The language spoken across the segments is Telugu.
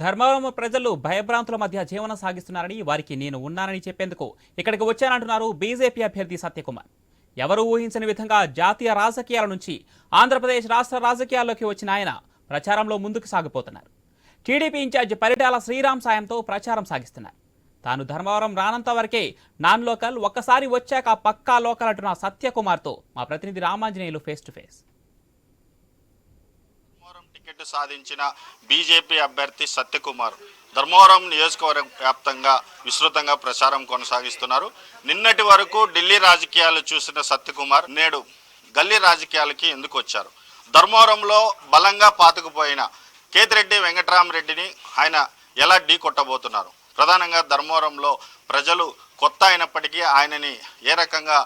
ధర్మవరం ప్రజలు భయభ్రాంతుల మధ్య జీవనం సాగిస్తున్నారని వారికి నేను ఉన్నానని చెప్పేందుకు ఇక్కడికి వచ్చానంటున్నారు బీజేపీ అభ్యర్థి సత్యకుమార్. ఎవరూ ఊహించని విధంగా జాతీయ రాజకీయాల నుంచి ఆంధ్రప్రదేశ్ రాష్ట్ర రాజకీయాల్లోకి వచ్చిన ఆయన ప్రచారంలో ముందుకు సాగిపోతున్నారు. TDP in charge Paritala Sriram సాయంతో ప్రచారం సాగిస్తున్నారు. తాను ధర్మవరం రానంత వరకే నాన్ లోకల్ ఒక్కసారి వచ్చాక పక్కా లోకల్ అంటున్న సత్యకుమార్తో మా ప్రతినిధి Ramanjaneyulu face to face. Ticket సాధించిన బీజేపీ అభ్యర్థి సత్యకుమార్ ధర్మవరం నియోజకవర్గ వ్యాప్తంగా విస్తృతంగా ప్రచారం కొనసాగిస్తున్నారు. నిన్నటి వరకు ఢిల్లీ రాజకీయాలు చూసిన సత్యకుమార్ నేడు గల్లీ రాజకీయాలకి ఎందుకు వచ్చారు? ధర్మవరంలో బలంగా పాతుకుపోయిన కేతిరెడ్డి వెంకటరామరెడ్డిని ఆయన ఎలా ఢీ కొట్టబోతున్నారు? ప్రధానంగా ధర్మవరంలో ప్రజలు కొత్త అయినప్పటికీ ఆయనని ఏ రకంగా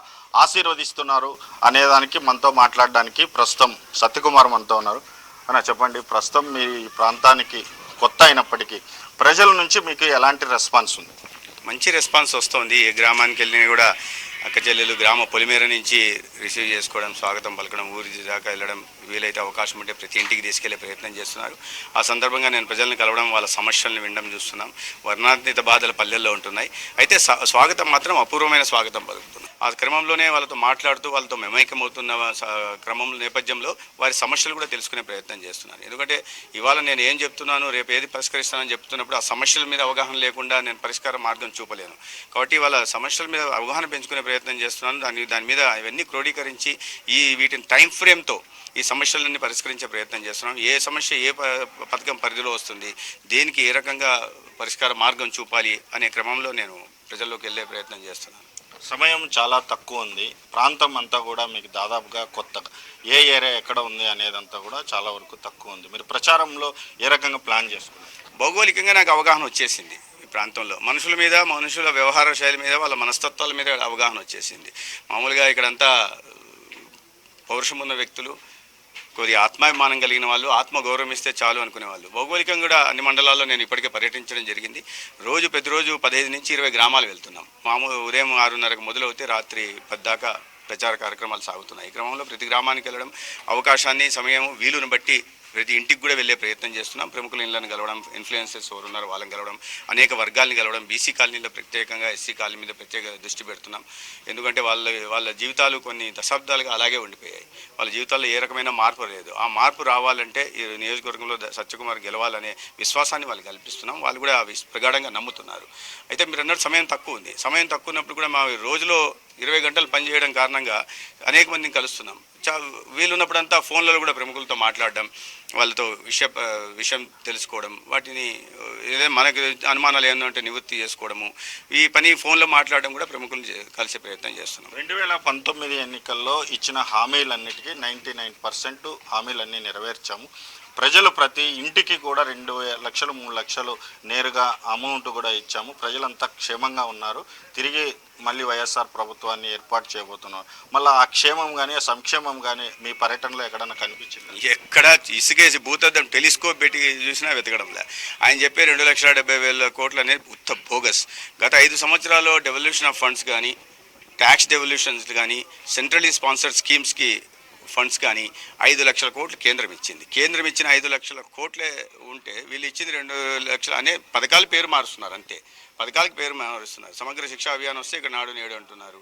ఆశీర్వదిస్తున్నారు అనేదానికి మనతో మాట్లాడడానికి ప్రస్తుతం సత్యకుమార్ మనతో ఉన్నారు. అన్న చెప్పండి. ప్రస్తుతం మీ ఈ ప్రాంతానికి కొత్త అయినప్పటికీ ప్రజల నుంచి మీకు ఎలాంటి రెస్పాన్స్ ఉంది? మంచి రెస్పాన్స్ వస్తుంది. ఏ గ్రామానికి వెళ్ళినా కూడా అక్క చెల్లెలు గ్రామ పొలిమేర నుంచి రిసీవ్ చేసుకోవడం స్వాగతం పలకడం ఊరి దాకా వెళ్ళడం వీలైతే అవకాశం ఉంటే ప్రతి ఇంటికి తీసుకెళ్ళే ప్రయత్నం చేస్తున్నారు. ఆ సందర్భంగా నేను ప్రజల్ని కలవడం వాళ్ళ సమస్యలను వినడం చూస్తున్నాం. వర్ణాతీత బాధలు పల్లెల్లో ఉంటున్నాయి. అయితే స్వా- స్వాగతం మాత్రం అపూర్వమైన స్వాగతం పలుకుతుంది. ఆ క్రమంలోనే వాళ్ళతో మాట్లాడుతూ వాళ్ళతో మెమైకమవుతున్న స- క్రమం నేపథ్యంలో వారి సమస్యలు కూడా తెలుసుకునే ప్రయత్నం చేస్తున్నాను ఎందుకంటే ఇవాళ నేను ఏం చెప్తున్నాను రేపు ఏది పరిష్కరిస్తానని చెప్తున్నప్పుడు ఆ సమస్యల మీద అవగాహన లేకుండా నేను పరిష్కార మార్గం చూపలేను. కాబట్టి వాళ్ళ సమస్యల మీద అవగాహన పెంచుకునే ప్రయత్నం చేస్తున్నాను. దాని దాని మీద ఇవన్నీ క్రోడీకరించి ఈ వీటిని టైం ఫ్రేమ్తో ఈ సమస్యలన్నీ పరిష్కరించే ప్రయత్నం చేస్తున్నాం. ఏ సమస్య ఏ ప- పథకం పరిధిలో వస్తుంది దేనికి ఏ రకంగా పరిష్కార మార్గం చూపాలి అనే క్రమంలో నేను ప్రజల్లోకి వెళ్ళే ప్రయత్నం చేస్తున్నాను. సమయం చాలా తక్కువ ఉంది. ప్రాంతం అంతా కూడా మీకు దాదాపుగా కొత్తగా ఏ ఏరియా ఎక్కడ ఉంది అనేదంతా కూడా చాలా వరకు తక్కువ ఉంది. మీరు ప్రచారంలో ఏ రకంగా ప్లాన్ చేసుకున్నారు? భౌగోళికంగా నాకు అవగాహన వచ్చేసింది ఈ ప్రాంతంలో. మనుషుల మీద మనుషుల వ్యవహార శైలి మీద వాళ్ళ మనస్తత్వాల మీద అవగాహన వచ్చేసింది. మామూలుగా ఇక్కడంతా పౌరుషం ఉన్న వ్యక్తులు కొద్ది ఆత్మాభిమానం కలిగిన వాళ్ళు ఆత్మ గౌరవం ఇస్తే చాలు అనుకునేవాళ్ళు. భౌగోళికంగా కూడా అన్ని మండలాల్లో నేను ఇప్పటికే పర్యటించడం జరిగింది. రోజు ప్రతిరోజు పదహైదు నుంచి ఇరవై గ్రామాలు వెళ్తున్నాం. మామూలు ఉదయం ఆరున్నరకు మొదలవుతే రాత్రి పది ప్రచార కార్యక్రమాలు సాగుతున్నాయి. ఈ క్రమంలో ప్రతి గ్రామానికి వెళ్ళడం అవకాశాన్ని సమయం వీలును బట్టి ప్రతి ఇంటికి కూడా వెళ్ళే ప్రయత్నం చేస్తున్నాం. ప్రముఖుల ఇళ్ళను కలవడం ఇన్ఫ్లుయెన్సర్స్ ఎవరు ఉన్నారు వాళ్ళని కలవడం అనేక వర్గాల్ని కలవడం బీసీ కాలనీలో ప్రత్యేకంగా ఎస్సీ కాలనీ మీద ప్రత్యేక దృష్టి పెడుతున్నాం. ఎందుకంటే వాళ్ళ వాళ్ళ జీవితాలు కొన్ని దశాబ్దాలుగా అలాగే ఉండిపోయాయి. వాళ్ళ జీవితాల్లో ఏ రకమైన మార్పు లేదు. ఆ మార్పు రావాలంటే ఈ నియోజకవర్గంలో సత్యకుమార్ గెలవాలనే విశ్వాసాన్ని వాళ్ళు కల్పిస్తున్నాం. వాళ్ళు కూడా ప్రగాఢంగా నమ్ముతున్నారు. అయితే మీరు అన్నట్టు సమయం తక్కువ ఉంది. సమయం తక్కువ ఉన్నప్పుడు కూడా మా రోజులో ఇరవై గంటలు పనిచేయడం కారణంగా అనేక మందిని కలుస్తున్నాం. చా వీలున్నప్పుడంతా ఫోన్లలో కూడా ప్రముఖులతో మాట్లాడడం వాళ్ళతో విషయ విషయం తెలుసుకోవడం వాటిని ఏదైనా మనకు అనుమానాలు ఏంటంటే నివృత్తి చేసుకోవడము ఈ పని ఫోన్లో మాట్లాడడం కూడా ప్రముఖులు కలిసే ప్రయత్నం చేస్తున్నాం. రెండు వేల పంతొమ్మిది ఎన్నికల్లో ఇచ్చిన హామీలన్నిటికీ నైంటీ నైన్ పర్సెంట్ హామీలన్నీ నెరవేర్చాము. ప్రజలు ప్రతి ఇంటికి కూడా రెండు లక్షలు మూడు లక్షలు నేరుగా అమౌంట్ కూడా ఇచ్చాము. ప్రజలంతా క్షేమంగా ఉన్నారు. తిరిగి మళ్ళీ వైఎస్ఆర్ ప్రభుత్వాన్ని ఏర్పాటు చేయబోతున్నాం. మళ్ళీ ఆ క్షేమం కానీ ఆ సంక్షేమం కానీ మీ పర్యటనలో ఎక్కడన్నా కనిపించింది? ఎక్కడ ఇసుకేసి భూతద్దం టెలిస్కోప్ పెట్టి చూసినా వెతకడంలే. ఆయన చెప్పే రెండు లక్షల డెబ్బై వేల కోట్లు అనేది ఉత్త బోగస్. గత ఐదు సంవత్సరాల్లో డెవల్యూషన్ ఆఫ్ ఫండ్స్ కానీ ట్యాక్స్ డెవల్యూషన్స్ కానీ సెంట్రలీ స్పాన్సర్డ్ స్కీమ్స్కి ఫండ్స్ కానీ ఐదు లక్షల కోట్లు కేంద్రం ఇచ్చింది. కేంద్రం ఇచ్చిన ఐదు లక్షల కోట్లే ఉంటే వీళ్ళు ఇచ్చింది రెండు లక్షలు అనే పథకాల పేరు మారుస్తున్నారు అంతే. పథకాలకు పేరు మారుస్తున్నారు సమగ్ర శిక్షా అభియాన్ వస్తే ఇక్కడ నాడు నేడు అంటున్నారు.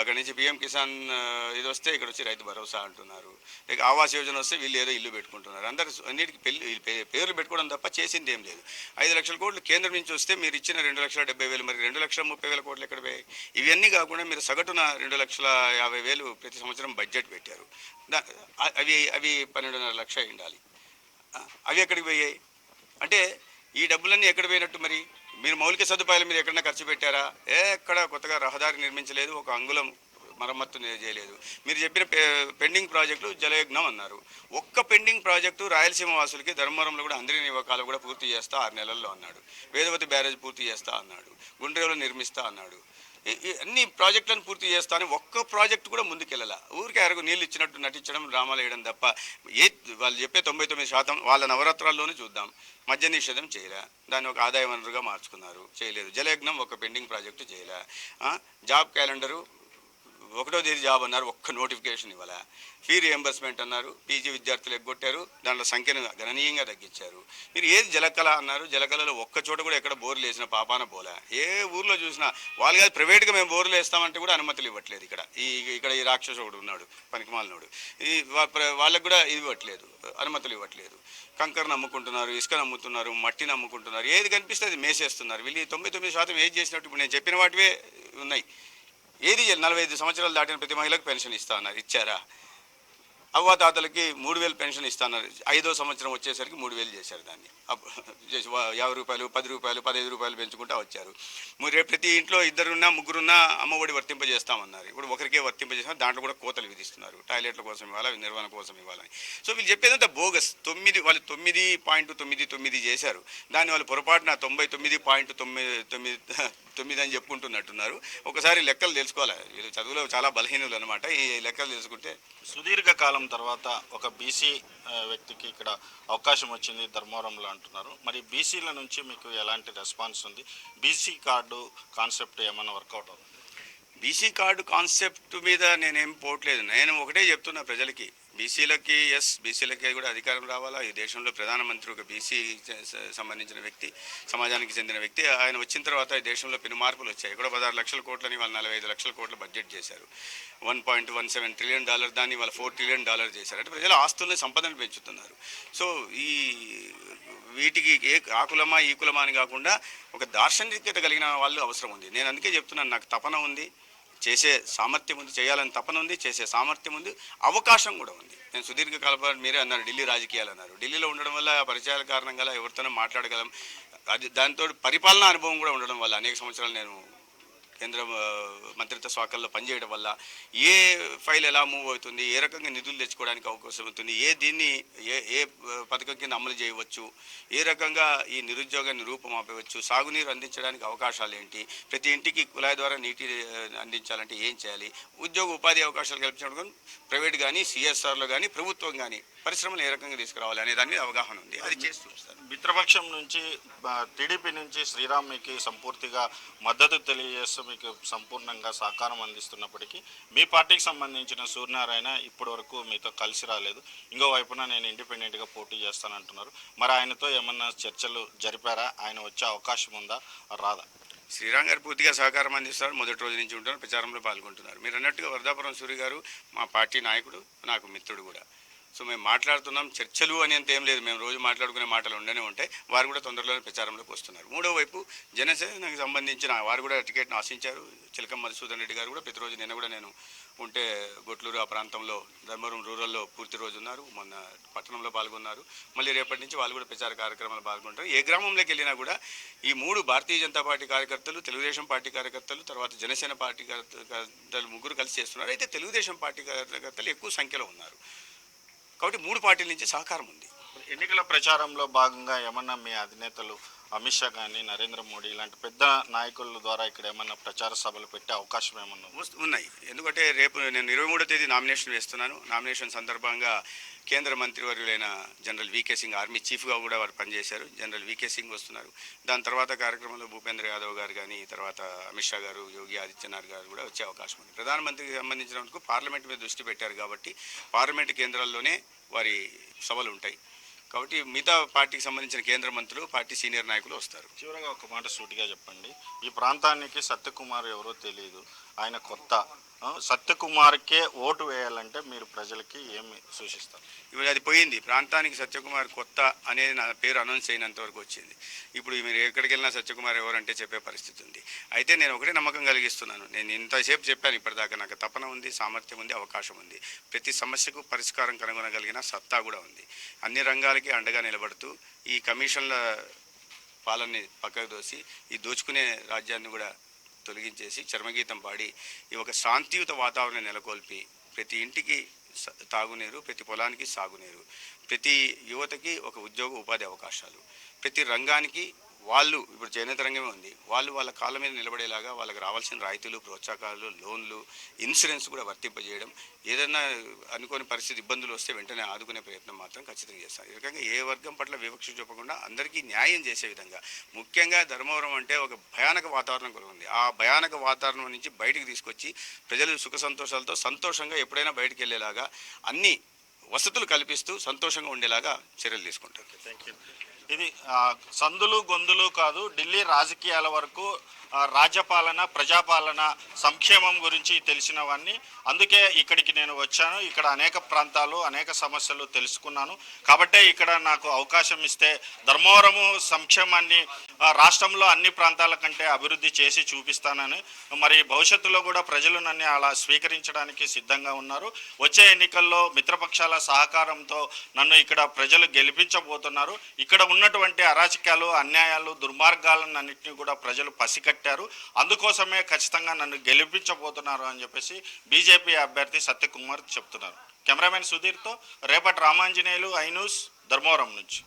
అక్కడి నుంచి పిఎం కిసాన్ ఇది వస్తే ఇక్కడ వచ్చి రైతు భరోసా అంటున్నారు. ఇక ఆవాస్ యోజన వస్తే వీళ్ళు ఏదో ఇల్లు పెట్టుకుంటున్నారు. అందరు అన్నిటికీ పెళ్ళి పేర్లు పెట్టుకోవడం తప్ప చేసింది ఏం లేదు. ఐదు లక్షల కోట్లు కేంద్రం నుంచి వస్తే మీరు ఇచ్చిన రెండు లక్షల డెబ్బై వేలు మరి రెండు లక్షల ముప్పై వేల కోట్లు ఎక్కడ పోయాయి? ఇవన్నీ కాకుండా మీరు సగటున రెండు లక్షల యాభై వేలు ప్రతి సంవత్సరం బడ్జెట్ పెట్టారు. అవి అవి పన్నెండున్నర లక్ష ఉండాలి. అవి ఎక్కడికి పోయాయి? అంటే ఈ డబ్బులన్నీ ఎక్కడ పోయినట్టు మరి? మీరు మౌలిక సదుపాయాలు మీరు ఎక్కడన్నా ఖర్చు పెట్టారా? ఏ ఎక్కడ కొత్తగా రహదారి నిర్మించలేదు ఒక అంగుళం మరమ్మత్తు చేయలేదు. మీరు చెప్పిన పెండింగ్ ప్రాజెక్టు జలయజ్ఞం అన్నారు. ఒక్క పెండింగ్ ప్రాజెక్టు రాయలసీమ వాసులకి ధర్మవరంలో కూడా అందరి నివ్వకాలు కూడా పూర్తి చేస్తా ఆరు నెలల్లో అన్నాడు. వేదవతి బ్యారేజ్ పూర్తి చేస్తా అన్నాడు. గుండ్రేవులో నిర్మిస్తా అన్నాడు. అన్ని ప్రాజెక్టులను పూర్తి చేస్తాను ఒక్క ప్రాజెక్టు కూడా ముందుకెళ్ళాల. ఊరికే ఎరగు నీళ్ళు ఇచ్చినట్టు నటించడం డ్రామాలు వేయడం తప్ప ఏ వాళ్ళు చెప్పే తొంభై తొమ్మిది శాతం వాళ్ళ నవరాత్రాల్లోనే చూద్దాం. మద్య నిషేధం చేయలే. దాన్ని ఒక ఆదాయ వనరుగా మార్చుకున్నారు. చేయలేదు. జలయజ్ఞం ఒక పెండింగ్ ప్రాజెక్టు చేయలే. జాబ్ క్యాలెండరు ఒకటో తేదీ జాబ్ అన్నారు ఒక్క నోటిఫికేషన్ ఇవ్వాల. ఫీ రియంబర్స్మెంట్ అన్నారు పీజీ విద్యార్థులు ఎగ్గొట్టారు దాంట్లో సంఖ్యను గణనీయంగా తగ్గించారు. మీరు ఏది జలకళ అన్నారు జలకళలో ఒక్క చోట కూడా ఎక్కడ బోర్లు వేసిన పాపాన బోలా ఏ ఊర్లో చూసినా వాళ్ళు కాదు ప్రైవేట్గా మేము బోర్లు వేస్తామంటే కూడా అనుమతులు ఇవ్వట్లేదు ఇక్కడ. ఈ ఇక్కడ ఈ రాక్షసు ఒకడు ఉన్నాడు పనికిమాలనోడు. ఈ వాళ్ళకు కూడా ఇది ఇవ్వట్లేదు అనుమతులు ఇవ్వట్లేదు. కంకర్ నమ్ముకుంటున్నారు ఇసుక నమ్ముతున్నారు మట్టి నమ్ముకుంటున్నారు ఏది కనిపిస్తే అది మేసేస్తున్నారు. వీళ్ళు తొంభై తొమ్మిది శాతం ఏది చేసినట్టు ఇప్పుడు నేను చెప్పిన వాటివే ఉన్నాయి. ఏది నలభై ఐదు సంవత్సరాలు దాటిన ప్రతి మహిళకు పెన్షన్ ఇస్తా అన్నారు. ఇచ్చారా? అవ్వాతాతలకి మూడు వేలు పెన్షన్ ఇస్తున్నారు ఐదో సంవత్సరం వచ్చేసరికి మూడు వేలు చేశారు దాన్ని. చేసి యాభై రూపాయలు పది రూపాయలు పదహైదు రూపాయలు పెంచుకుంటూ వచ్చారు. రేపు ప్రతి ఇంట్లో ఇద్దరున్నా ముగ్గురున్నా అమ్మఒడి వర్తింపజేస్తామన్నారు. ఇప్పుడు ఒకరికే వర్తింపజేస్తాం దాంట్లో కూడా కోతలు విధిస్తున్నారు. టాయిలెట్ల కోసం ఇవ్వాలి నిర్వహణ కోసం ఇవ్వాలని సో వీళ్ళు చెప్పేదంతా బోగస్. తొమ్మిది వాళ్ళు తొమ్మిది పాయింట్ తొమ్మిది తొమ్మిది చేశారు. దాన్ని వాళ్ళు పొరపాటున తొంభై తొమ్మిది పాయింట్ తొమ్మిది తొమ్మిది తొమ్మిది అని చెప్పుకుంటున్నట్టున్నారు. ఒకసారి లెక్కలు తెలుసుకోవాలి. వీళ్ళు చదువులో చాలా బలహీనులు అనమాట ఈ లెక్కలు తెలుసుకుంటే సుదీర్ఘకాలం వచ్చిన తర్వాత ఒక బీసీ వ్యక్తికి ఇక్కడ అవకాశం వచ్చింది ధర్మవరంలో అంటున్నారు. మరి బీసీల నుంచి మీకు ఎలాంటి రెస్పాన్స్ ఉంది? బీసీ కార్డు కాన్సెప్ట్ ఏమైనా వర్కౌట్ అవుతుంది? బీసీ కార్డు కాన్సెప్ట్ మీద నేనేం పోవట్లేదు. నేను ఒకటే చెప్తున్నా ప్రజలకి. బీసీలకి ఎస్ బీసీలకి కూడా అధికారం రావాలా? ఈ దేశంలో ప్రధానమంత్రి ఒక బీసీ సంబంధించిన వ్యక్తి సమాజానికి చెందిన వ్యక్తి ఆయన వచ్చిన తర్వాత ఈ దేశంలో పెను మార్పులు వచ్చాయి. కూడా పదహారు లక్షల కోట్లని వాళ్ళు నలభై ఐదు లక్షల కోట్ల బడ్జెట్ చేశారు. One point one seven trillion dollar దాన్ని వాళ్ళు ఫోర్ ట్రిలియన్ డాలర్ చేశారు. అంటే ప్రజల ఆస్తుల్ని సంపదను పెంచుతున్నారు. సో ఈ వీటికి ఏ ఆకులమా ఈ కులమా అని కాకుండా ఒక దార్శనికత కలిగిన వాళ్ళు అవసరం ఉంది. నేను అందుకే చెప్తున్నాను నాకు తపన ఉంది. చేసే సామర్థ్యం ఉంది చేయాలని తపన ఉంది చేసే సామర్థ్యం ఉంది అవకాశం కూడా ఉంది. నేను సుదీర్ఘ కాలం మీరే అన్నారు ఢిల్లీ రాజకీయాలు అన్నారు. ఢిల్లీలో ఉండడం వల్ల ఆ పరిచయాల కారణంగా ఎవరితోనో మాట్లాడగలం. అది దాంతో పరిపాలనా అనుభవం కూడా ఉండడం వల్ల అనేక సంవత్సరాలు నేను కేంద్ర మంత్రిత్వ శాఖల్లో పనిచేయడం వల్ల ఏ ఫైల్ ఎలా మూవ్ అవుతుంది ఏ రకంగా నిధులు తెచ్చుకోవడానికి అవకాశం ఉంటుంది ఏ దీన్ని ఏ ఏ పథకం కింద అమలు చేయవచ్చు ఏ రకంగా ఈ నిరుద్యోగాన్ని రూపమాపవచ్చు సాగునీరు అందించడానికి అవకాశాలు ఏంటి ప్రతి ఇంటికి కుళాయి ద్వారా నీటి అందించాలంటే ఏం చేయాలి ఉద్యోగ ఉపాధి అవకాశాలు కల్పించడం ప్రైవేట్ కానీ సిఎస్ఆర్లో కానీ ప్రభుత్వం కానీ పరిశ్రమలు ఏ రకంగా తీసుకురావాలి అనే దాని మీద అవగాహన ఉంది. అది చేసి చూపిస్తారు. మిత్రపక్షం నుంచి టీడీపీ నుంచి శ్రీరామ్కి సంపూర్తిగా మద్దతు తెలియజేస్తూ మీకు సంపూర్ణంగా సహకారం అందిస్తున్నప్పటికీ మీ పార్టీకి సంబంధించిన సూర్యనారాయణ ఇప్పటి వరకు మీతో కలిసి రాలేదు. ఇంకో వైపున నేను ఇండిపెండెంట్గా పోటీ చేస్తానంటున్నారు. మరి ఆయనతో ఏమన్నా చర్చలు జరిపారా? ఆయన వచ్చే అవకాశం ఉందా? రాదా? శ్రీరామ్ గారు పూర్తిగా సహకారం అందిస్తారు. మొదటి రోజు నుంచి ఉంటారు. ప్రచారంలో పాల్గొంటున్నారు. మీరు అన్నట్టుగా వరదాపురం సూరి గారు మా పార్టీ నాయకుడు నాకు మిత్రుడు కూడా. సో మేము మాట్లాడుతున్నాం చర్చలు అనేంత ఏం లేదు. మేము రోజు మాట్లాడుకునే మాటలు ఉండనే ఉంటాయి. వారు కూడా తొందరలోనే ప్రచారంలోకి వస్తున్నారు. మూడో వైపు జనసేనకు సంబంధించిన వారు కూడా టికెట్ను ఆశించారు. చిలకం మధుసూదన్ రెడ్డి గారు కూడా ప్రతిరోజు నిన్న కూడా నేను ఉంటే గొట్లూరు ఆ ప్రాంతంలో ధర్మవరం రూరల్లో పూర్తి రోజు ఉన్నారు. మొన్న పట్టణంలో పాల్గొన్నారు. మళ్ళీ రేపటి నుంచి వాళ్ళు కూడా ప్రచార కార్యక్రమాలు పాల్గొంటారు. ఏ గ్రామంలోకి వెళ్ళినా కూడా ఈ మూడు భారతీయ జనతా పార్టీ కార్యకర్తలు తెలుగుదేశం పార్టీ కార్యకర్తలు తర్వాత జనసేన పార్టీ కార్యకర్తలు ముగ్గురు కలిసి చేస్తున్నారు. అయితే తెలుగుదేశం పార్టీ కార్యకర్తలు ఎక్కువ సంఖ్యలో ఉన్నారు. కాబట్టి మూడు పార్టీల నుంచి సహకారం ఉంది. ఎన్నికల ప్రచారంలో భాగంగా ఏమన్నా మీ అధినేతలు అమిత్ షా కానీ నరేంద్ర మోడీ ఇలాంటి పెద్ద నాయకుల ద్వారా ఇక్కడ ఏమన్నా ప్రచార సభలు పెట్టే అవకాశం ఏమన్నా ఉన్నాయి. ఎందుకంటే రేపు నేను ఇరవై మూడో తేదీ నామినేషన్ వేస్తున్నాను. నామినేషన్ సందర్భంగా కేంద్ర మంత్రివర్యులైన జనరల్ వికే సింగ్ ఆర్మీ చీఫ్గా కూడా వారు పనిచేశారు. జనరల్ వికే సింగ్ వస్తున్నారు. దాని తర్వాత కార్యక్రమంలో భూపేంద్ర యాదవ్ గారు కానీ తర్వాత అమిత్ షా గారు యోగి ఆదిత్యనాథ్ గారు కూడా వచ్చే అవకాశం ఉంది. ప్రధానమంత్రికి సంబంధించినందుకు పార్లమెంట్ మీద దృష్టి పెట్టారు కాబట్టి పార్లమెంట్ కేంద్రాల్లోనే వారి సభలు ఉంటాయి. కాబట్టి మిగతా పార్టీకి సంబంధించిన కేంద్ర మంత్రులు పార్టీ సీనియర్ నాయకులు వస్తారు. చివరగా ఒక మాట సూటిగా చెప్పండి. ఈ ప్రాంతానికి సత్యకుమార్ ఎవరో తెలియదు ఆయన కొత్త. సత్యకుమార్కే ఓటు వేయాలంటే మీరు ప్రజలకి ఏమి సూచిస్తారు? ఇప్పుడు అది పోయింది. ప్రాంతానికి సత్యకుమార్ కొత్త అనేది నా పేరు అనౌన్స్ అయినంత వరకు వచ్చింది. ఇప్పుడు మీరు ఎక్కడికి వెళ్ళినా సత్యకుమార్ ఎవరంటే చెప్పే పరిస్థితి ఉంది. అయితే నేను ఒకటే నమ్మకం కలిగిస్తున్నాను. నేను ఇంతసేపు చెప్పాను ఇప్పటిదాకా నాకు తపన ఉంది సామర్థ్యం ఉంది అవకాశం ఉంది. ప్రతి సమస్యకు పరిష్కారం కనుగొనగలిగిన సత్తా కూడా ఉంది. అన్ని రంగాలకి అండగా నిలబడుతూ ఈ కమిషన్ల పాలనని పక్కకు దోసి ఈ దోచుకునే రాజ్యాన్ని కూడా తొలగించేసి చర్మగీతం పాడి ఈ ఒక శాంతియుత వాతావరణం నెలకొల్పి ప్రతి ఇంటికి తాగునీరు ప్రతి పొలానికి సాగునీరు ప్రతి యువతకి ఒక ఉద్యోగ ఉపాధి అవకాశాలు ప్రతి రంగానికి వాళ్ళు ఇప్పుడు చేనేత రంగమే ఉంది వాళ్ళు వాళ్ళ కాళ్ళ మీద నిలబడేలాగా వాళ్ళకి రావాల్సిన రాయితీలు ప్రోత్సాహకాలు లోన్లు ఇన్సూరెన్స్ కూడా వర్తింపజేయడం ఏదైనా అనుకోని పరిస్థితి ఇబ్బందులు వస్తే వెంటనే ఆదుకునే ప్రయత్నం మాత్రం ఖచ్చితంగా చేస్తాం ఈ రకంగా ఏ వర్గం పట్ల వివక్ష చూపకుండా అందరికీ న్యాయం చేసే విధంగా ముఖ్యంగా ధర్మవరం అంటే ఒక భయానక వాతావరణం కూడా ఉంది. ఆ భయానక వాతావరణం నుంచి బయటికి తీసుకొచ్చి ప్రజలు సుఖ సంతోషాలతో సంతోషంగా ఎప్పుడైనా బయటికి వెళ్ళేలాగా అన్ని వసతులు కల్పిస్తూ సంతోషంగా ఉండేలాగా చర్యలు తీసుకుంటారు. థ్యాంక్ యూ ఇది సందులు గొందులు కాదు ఢిల్లీ రాజకీయాల వరకు రాజ్యపాలన ప్రజాపాలన సంక్షేమం గురించి తెలిసినవన్నీ. అందుకే ఇక్కడికి నేను వచ్చాను. ఇక్కడ అనేక ప్రాంతాలు అనేక సమస్యలు తెలుసుకున్నాను. కాబట్టే ఇక్కడ నాకు అవకాశం ఇస్తే ధర్మవరము సంక్షేమాన్ని రాష్ట్రంలో అన్ని ప్రాంతాల కంటే అభివృద్ధి చేసి చూపిస్తానని. మరి భవిష్యత్తులో కూడా ప్రజలు నన్ను అలా స్వీకరించడానికి సిద్ధంగా ఉన్నారు. వచ్చే ఎన్నికల్లో మిత్రపక్షాల సహకారంతో నన్ను ఇక్కడ ప్రజలు గెలిపించబోతున్నారు. ఇక్కడ ఉన్నటువంటి అరాచకాలు అన్యాయాలు దుర్మార్గాలను అన్నింటినీ కూడా ప్రజలు పసికట్టి పెట్టారు. అందుకోసమే ఖచ్చితంగా నన్ను గెలిపించబోతున్నారు అని చెప్పేసి బీజేపీ అభ్యర్థి సత్యకుమార్ చెప్తున్నారు. కెమెరామెన్ సుధీర్తో రేపటి రామాంజనేయులు ఐ న్యూస్ ధర్మవరం నుంచి.